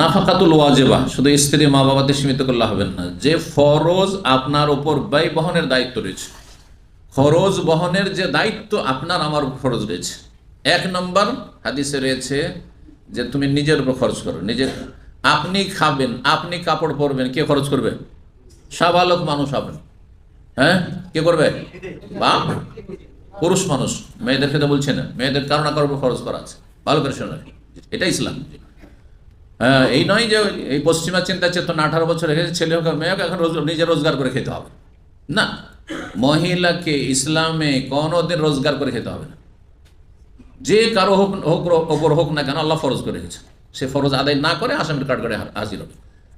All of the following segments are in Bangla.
নাফাকাতুল ওয়াজেবা, শুধু স্ত্রী মা বাবাদের সীমিত করলে হবেন না। যে ফরজ আপনার ওপর ব্যয় বহনের দায়িত্ব রয়েছে খরচ বহনের যে দায়িত্ব আপনার আমার খরচ রয়েছে। এক নম্বর হাদিসে রয়েছে যে তুমি নিজের উপর খরচ করো, নিজের আপনি খাবেন, আপনি কাপড় পরবেন, কে খরচ করবে? সাবালক মানুষ হবেন হ্যাঁ? কে করবে? বাপ? পুরুষ মানুষ। মেয়েদের ক্ষেত্রে বলছে না, মেয়েদের কারও না কারোর উপর খরচ করা আছে। ভালো করে শোনা এটা ইসলাম। হ্যাঁ এই নয় যে এই পশ্চিমা চিন্তা চেতনা আঠারো বছর রেখেছে ছেলে হোক মেয়ে হোক, এখন নিজে রোজগার করে খেতে হবে। না, মহিলাকে ইসলামে কোনোদিন রোজগার করে খেতে হবে না। যে কারও হোক হোক, ওপর হোক না কেন, আল্লাহ ফরজ করে রেখেছে। সে ফরজ আদায় না করে আসামের করে হাজির হবে।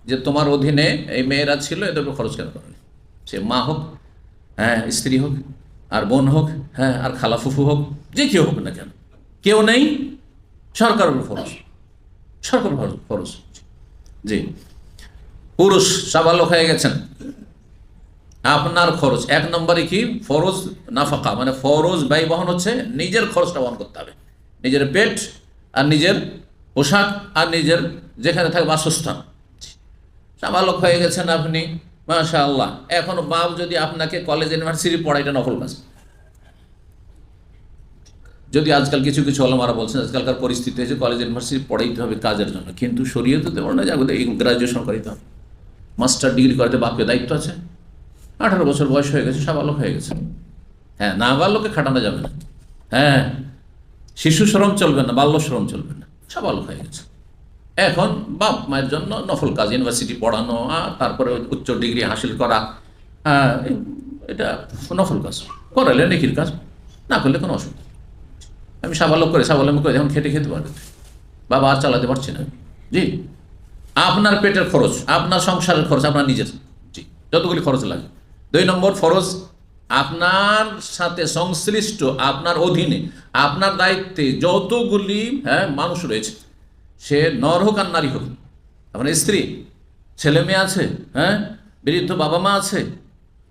যে তোমার অধীনে এই মেয়েরা ছিল, এদের উপর খরচ কেন করেনি সে মা হোক হ্যাঁ স্ত্রী হোক, আর বোন হোক হ্যাঁ আর খালা ফুফু হোক, যে কেউ হোক না কেন। কেউ নেই, সরকারের ফরজ। সরকার ফরজ জি। পুরুষ সাবালক হয়ে গেছেন। আপনার খরচ, এক নম্বরে কি? ফরজ নাফাকা মানে ফরজ ব্যয় বহন হচ্ছে, নিজের খরচটা বহন করতে হবে। নিজের পেট আর নিজের পোশাক আর নিজের যেখানে থাকে বাসস্থান। সাবালক হয়ে গেছেন আপনি মাশা আল্লাহ এখন বাপ যদি আপনাকে কলেজ ইউনিভার্সিটি পড়াইটা নকল কাজ। যদি আজকাল কিছু কিছু অলমারা বলছেন আজকালকার পরিস্থিতি হয়েছে কলেজ ইউনিভার্সিটি পড়াইতে হবে কাজের জন্য। কিন্তু সরিয়ে তো দেবো না এই গ্রাজুয়েশন করাইতে হবে। মাস্টার ডিগ্রি করাতে বাপকে দায়িত্ব আছে। আঠারো বছর বয়স হয়ে গেছে সব সাবালক হয়ে গেছে। হ্যাঁ না বাল্যকে খাটানো যাবে না। হ্যাঁ শিশু শ্রম চলবে না বাল্য শ্রম চলবে না সব সাবালক হয়ে গেছে। এখন বাপ মায়ের জন্য নফল কাজ ইউনিভার্সিটি পড়ানো আর তারপরে উচ্চ ডিগ্রি হাসিল করা হ্যাঁ, এটা নফল কাজ। করালে নেকির কাজ না করলে কোনো অসুবিধা। আমি সাবালক করে সাবালম্বী করে এখন খেটে খেতে পারবে। বাবা আর চালাতে পারছি না। জি। আপনার পেটের খরচ, আপনার সংসারের খরচ, আপনার নিজের। জি, যতগুলি খরচ লাগে। দুই নম্বর ফরজ, আপনার সাথে সংশ্লিষ্ট, আপনার অধীনে, আপনার দায়িত্বে যতগুলি হ্যাঁ মানুষ রয়েছে, সে নর হোক আর নারী হোক আপনার স্ত্রী, ছেলে মেয়ে আছে হ্যাঁ বৃদ্ধ বাবা মা আছে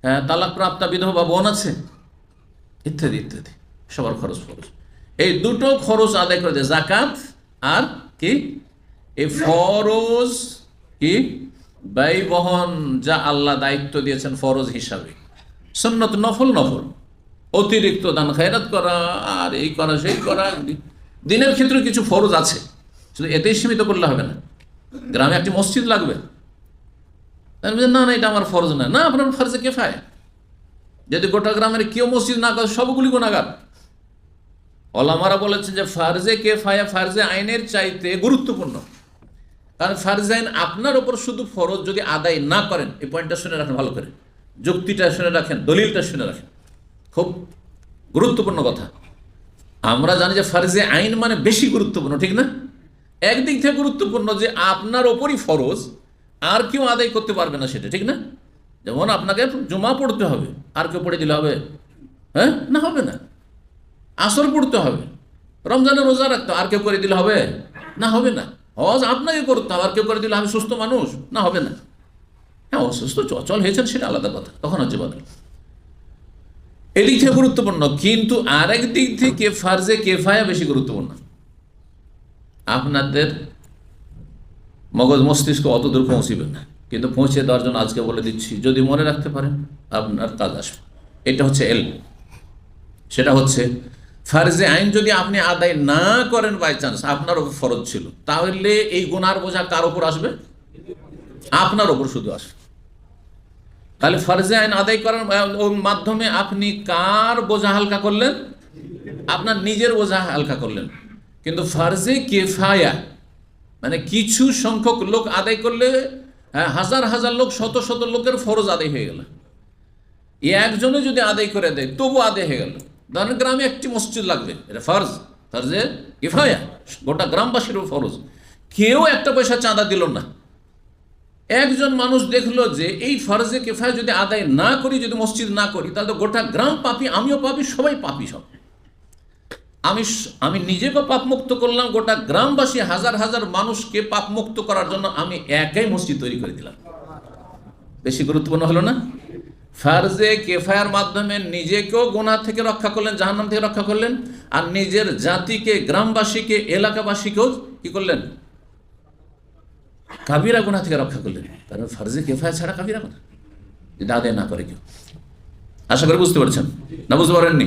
হ্যাঁ তালাক প্রাপ্তা বিধবা বোন আছে, ইত্যাদি ইত্যাদি। সবার খরচ খরচ এই দুটো খরচ আদায় করে দেয় জাকাত আর কি? এই ফরজ কি? ব্যয় বহন যা আল্লাহ দায়িত্ব দিয়েছেন ফরজ হিসাবে। সন্নত নফল নফল। অতিরিক্ত দান খায়রাত করা আর এই করা সেই করা। দিনের ক্ষেত্রে কিছু ফরজ আছে শুধু এতেই সীমিত করলে হবে না। গ্রামে একটি মসজিদ লাগবে। মধ্যে, না না এটা আমার ফরজ না। না আপনার ফরজে কে ফায় যদি গোটা গ্রামের কেউ মসজিদ না করে সবগুলি গুণাগার। অলামারা বলেছেন যে ফার্জে কে ফায়া? ফার্জে আইনের চাইতে গুরুত্বপূর্ণ। কারণ ফার্জে আইন আপনার ওপর শুধু ফরজ যদি আদায় না করেন, এই পয়েন্টটা শুনে রাখেন ভালো করে। যুক্তিটা শুনে রাখেন, দলিলটা শুনে রাখেন। খুব গুরুত্বপূর্ণ কথা। আমরা জানি যে ফার্জে আইন মানে বেশি গুরুত্বপূর্ণ, ঠিক না? একদিক থেকে গুরুত্বপূর্ণ যে আপনার ওপরই ফরজ, আর কেউ আদায় করতে পারবে না সেটা, ঠিক না? যেমন আপনাকে জমা পড়তে হবে, আর কেউ পড়ে দিলে হবে। হ্যাঁ? না হবে না। আসর পড়তে হবে। রমজানের রোজা রাখতে আর কেউ করে দিলে হবে? না হবে না। হজ আপনাকে করতে হবে। আর কেউ করে দিলে আমি সুস্থ মানুষ? না, হবে না। হ্যাঁ অসুস্থ চচল হয়েছেন সেটা আলাদা কথা। তখন হচ্ছে বদল। এদিক থেকে গুরুত্বপূর্ণ, কিন্তু আরেক দিক থেকে ফার্জে কেফায়া বেশি গুরুত্বপূর্ণ। আপনাদের মগজ মস্তিষ্ক অত দূর পৌঁছিবে না। কিন্তু পৌঁছে দেওয়ার জন্য আজকে বলে দিচ্ছি, যদি মনে রাখতে পারেন আপনার কাজ আসবে। এটা হচ্ছে এল সেটা হচ্ছে ফার্জে আইন যদি আপনি আদায় না করেন বাই চান্স আপনার উপর ফরজ ছিল তাহলে এই গুনার বোঝা কার ওপর আসবে? আপনার ওপর শুধু আসবে। তাহলে ফার্জে আইন আদায় করার মাধ্যমে আপনি কার বোঝা হালকা করলেন? আপনার নিজের বোঝা হালকা করলেন। কিন্তু ফার্জে কেফায়া মানে কিছু সংখ্যক লোক আদায় করলে হ্যাঁ, হাজার হাজার লোক শত শত লোকের ফরজ আদায় হয়ে গেল। একজনে যদি আদায় করে দেয় তবু আদায় হয়ে গেল। ধরেন গ্রামে একটি মসজিদ লাগবে, এটা ফরজ, ফরজে কিফায়া, গোটা গ্রামবাসীর ফরজ। কেউ একটা পয়সা চাঁদা দিল না। একজন মানুষ দেখল যে এই ফরজে কেফায় যদি আদায় না করি, যদি মসজিদ না করি, তাহলে তো গোটা গ্রাম পাপি, আমিও পাপি, সবাই পাপি সব। আমি আমি নিজেকে পাপমুক্ত করলাম, গোটা গ্রামবাসী হাজার হাজার মানুষকে পাপমুক্ত করার জন্য আমি একাই মসজিদ তৈরি করে দিলাম। বেশি গুরুত্বপূর্ণ হলো না? ফার্জে কেফায়ার মাধ্যমে নিজেকেও গোনা থেকে রক্ষা করলেন, জাহান্নাম থেকে রক্ষা করলেন, আর নিজের জাতিকে, গ্রামবাসীকে, এলাকাবাসীকেও কি করলেন? কাবিরা গোনা থেকে রক্ষা করলেন। কারণ ফার্জে কেফায়া ছাড়া কাবিরা গোনা আদায় না করে কেউ। আশা করি বুঝতে পারছেন। না, বুঝতে পারেননি?